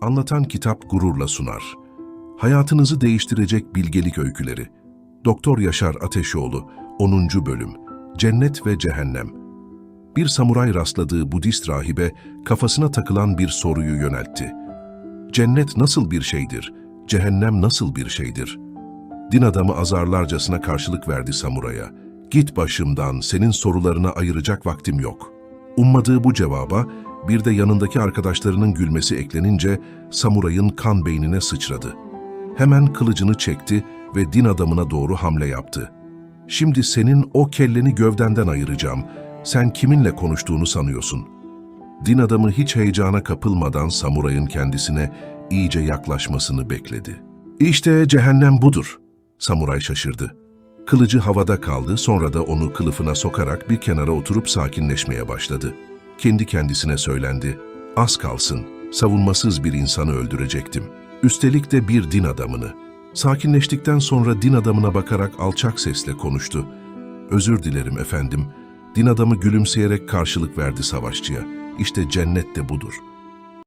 Anlatan kitap gururla sunar. Hayatınızı değiştirecek bilgelik öyküleri. Doktor Yaşar Ateşoğlu 10. Bölüm Cennet ve Cehennem Bir samuray rastladığı Budist rahibe kafasına takılan bir soruyu yöneltti. Cennet nasıl bir şeydir? Cehennem nasıl bir şeydir? Din adamı azarlarcasına karşılık verdi samuraya. Git başımdan, senin sorularına ayıracak vaktim yok. Ummadığı bu cevaba, bir de yanındaki arkadaşlarının gülmesi eklenince samurayın kan beynine sıçradı. Hemen kılıcını çekti ve din adamına doğru hamle yaptı. Şimdi senin o kelleni gövdenden ayıracağım. Sen kiminle konuştuğunu sanıyorsun. Din adamı hiç heyecana kapılmadan samurayın kendisine iyice yaklaşmasını bekledi. İşte cehennem budur. Samuray şaşırdı. Kılıcı havada kaldı, sonra da onu kılıfına sokarak bir kenara oturup sakinleşmeye başladı. Kendi kendisine söylendi. Az kalsın, savunmasız bir insanı öldürecektim. Üstelik de bir din adamını. Sakinleştikten sonra din adamına bakarak alçak sesle konuştu. Özür dilerim efendim. Din adamı gülümseyerek karşılık verdi savaşçıya. İşte cennet de budur.